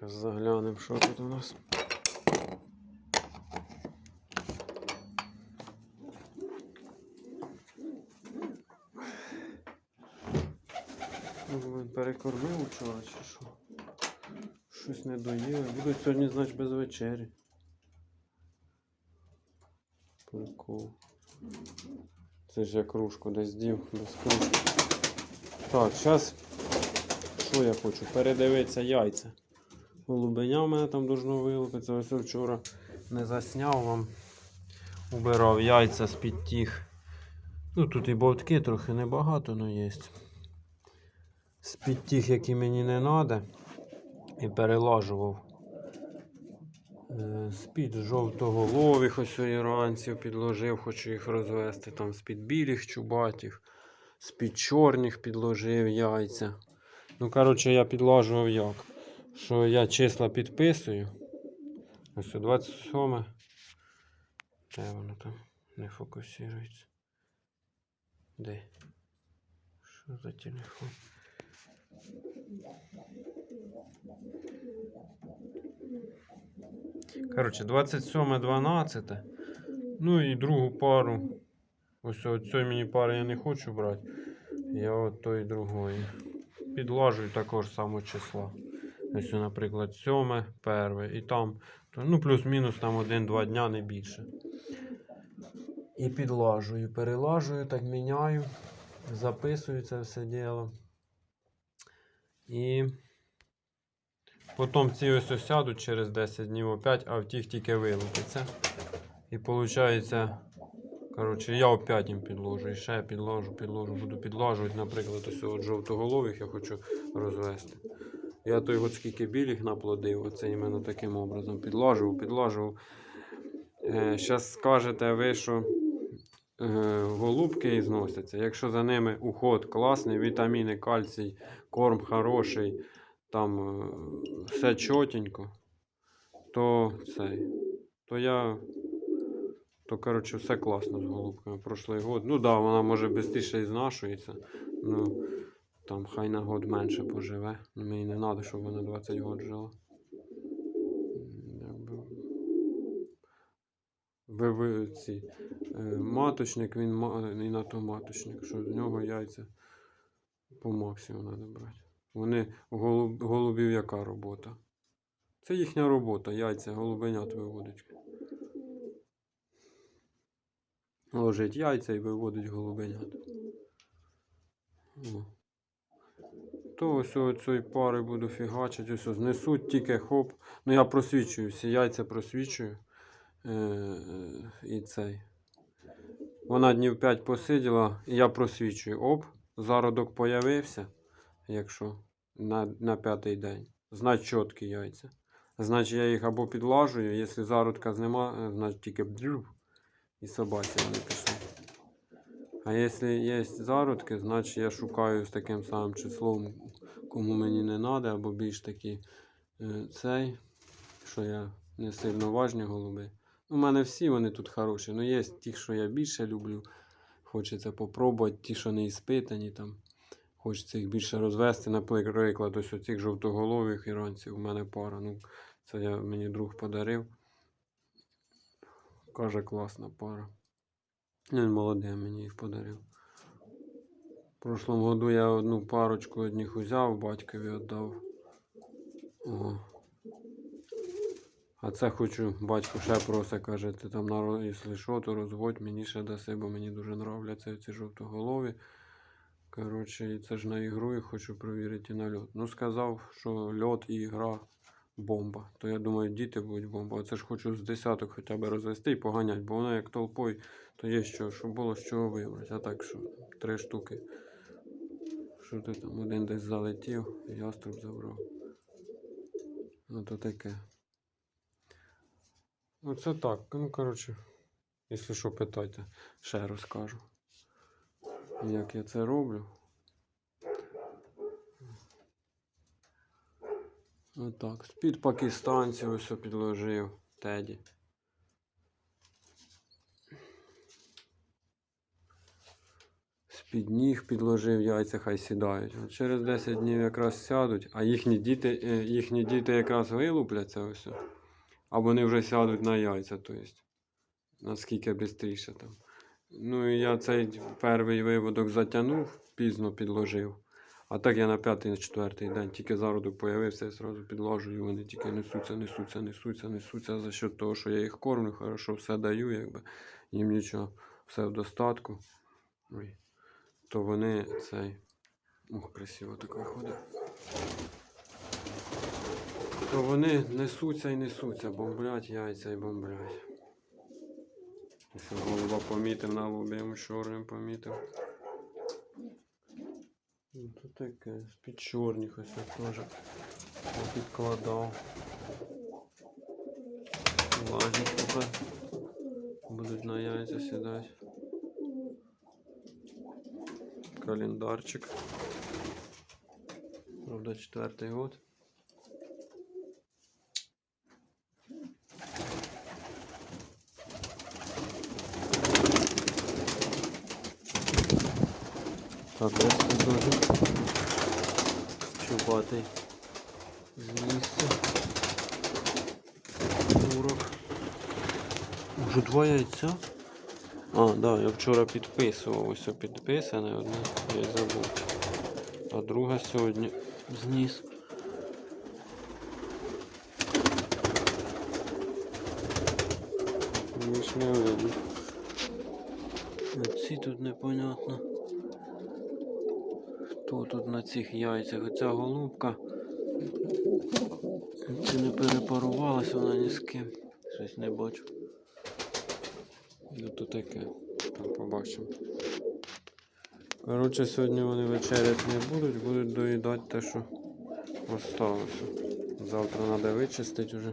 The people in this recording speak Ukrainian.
Зараз заглянемо, що тут у нас. Ну, він перекормив вчора чи що? Щось не доїли. Будуть сьогодні, значить, без вечері. Прикол. Це ж я кружку десь дів без кружки. Так, зараз. Що я хочу? Передивитися яйця. Голубеня в мене там должно вилупитися. Ось вчора не засняв вам. Убирав яйця з-під тих. Ну тут і болтки трохи небагато, але є. З-під тих, які мені не треба. І перелажував. Е, З-під жовтоголових ось іранців підложив, хочу їх розвести. Там з-під білих чубатів, з-під чорних підложив яйця. Ну, коротше, я підлажував як. Що я числа підписую. Ось о 27. Де воно там не фокусується? Де? Що за телефон? Коротше, 27.12. Ну і другу пару. Ось цієї мені пари я не хочу брати. Я от той другої. Підлажую також само числа. Ось, наприклад, 7, перше. І там, ну, плюс-мінус там один-два дня, не більше. І підлажую, перелажую, так міняю, записую це все діло. І потім ці ось осядуть через 10 днів опять, а в тих тільки вилупиться. І виходить, коротше, я опять їм підложу. І ще підложу, підложу, буду підлажувати, наприклад, ось от жовтоголових я хочу розвести. Я той от скільки білих наплодив, оце іменно таким образом підлажував, підлажував. Зараз скажете ви, що е, голубки зносяться. Якщо за ними уход класний, вітаміни, кальцій, корм хороший, там е, все чотенько, то цей, то я. То, коротше, все класно з голубками. Прошлий год. Ну так, да, вона може швидше і знашується. Ну, там хай на год менше поживе. Ну, Мені не треба, щоб вона 20 год жила. Ви, ці, е, маточник, він і на то маточник, що з нього яйця по максимуму треба брати. Вони голуб, голубів яка робота? Це їхня робота, яйця, голубенят виводить. Ложить яйця і виводить голубенят. О. То ось цієї пари буду фігачити, ось знесуть тільки хоп. Ну я просвічую, всі яйця просвічую. Е, е, і цей. Вона днів 5 посиділа, і я просвічую. Оп, зародок появився, якщо на, на п'ятий день. Значить чіткі яйця. Значить я їх або підлажую, якщо зародка нема, значить тільки бдрюв і собаці вони пішли. А якщо є зародки, значить я шукаю з таким самим числом, кому мені не треба, або більш такі е, цей, що я не сильно важні голуби. У мене всі вони тут хороші, але є ті, що я більше люблю. Хочеться попробувати, ті, що не іспитані там. Хочеться їх більше розвести. Наприклад, ось оцих жовтоголових іранців у мене пара. Ну, це я, мені друг подарив. Каже, класна пара. Він молодий мені їх подарив. В прошлому году я одну парочку одних узяв, батькові віддав. О. А це хочу, батько ще просить, каже, ти там, якщо що, то розводь мені ще даси, бо мені дуже нравляться ці жовтоголові. Коротше, і це ж на ігру я хочу провірити на льот. Ну, сказав, що льот і гра бомба. То я думаю, діти будуть бомба. Це ж хочу з десяток хоча б розвести і поганять, бо вона як толпою, то є що, щоб було з чого вибрати. А так що, три штуки. Що ти там один десь залетів, яструб забрав. Ну то таке. Оце так. Ну, коротше, якщо що питайте, ще розкажу. Як я це роблю. Отак. З-під пакистанців ось підложив Теді. під ніг підложив яйця, хай сідають. От через 10 днів якраз сядуть, а їхні діти, е, їхні діти якраз вилупляться ось. А вони вже сядуть на яйця, тобто. Наскільки швидше там. Ну і я цей перший виводок затягнув, пізно підложив. А так я на п'ятий, на четвертий день тільки зародок появився, я одразу підложу, і вони тільки несуться, несуться, несуться, несуться за счет того, що я їх кормлю, хорошо все даю, якби їм нічого, все в достатку. То вони цей. Ух, красиво так виходить. То вони несуться і несуться, бомблять яйця і бомблять. Ось голуба помітив на лобі, чорним помітив. Ну, то таке, з-під чорних ось я теж підкладав. Лазять тепер. Будуть на яйця сідати. Календарчик. Правда, четвертий год. Так, ось це теж з. Турок. Уже два яйця. А, да, я вчора підписував, ось підписане одне, я й забув. А друге сьогодні зніс. Більш не видно. Оці тут непонятно. Хто тут на цих яйцях? Оця голубка. Чи не перепарувалася вона ні з ким? Щось не бачу. Ну то таке. Там побачимо. Коротше, сьогодні вони вечерять не будуть, будуть доїдати те, що осталося. Завтра треба вичистити вже.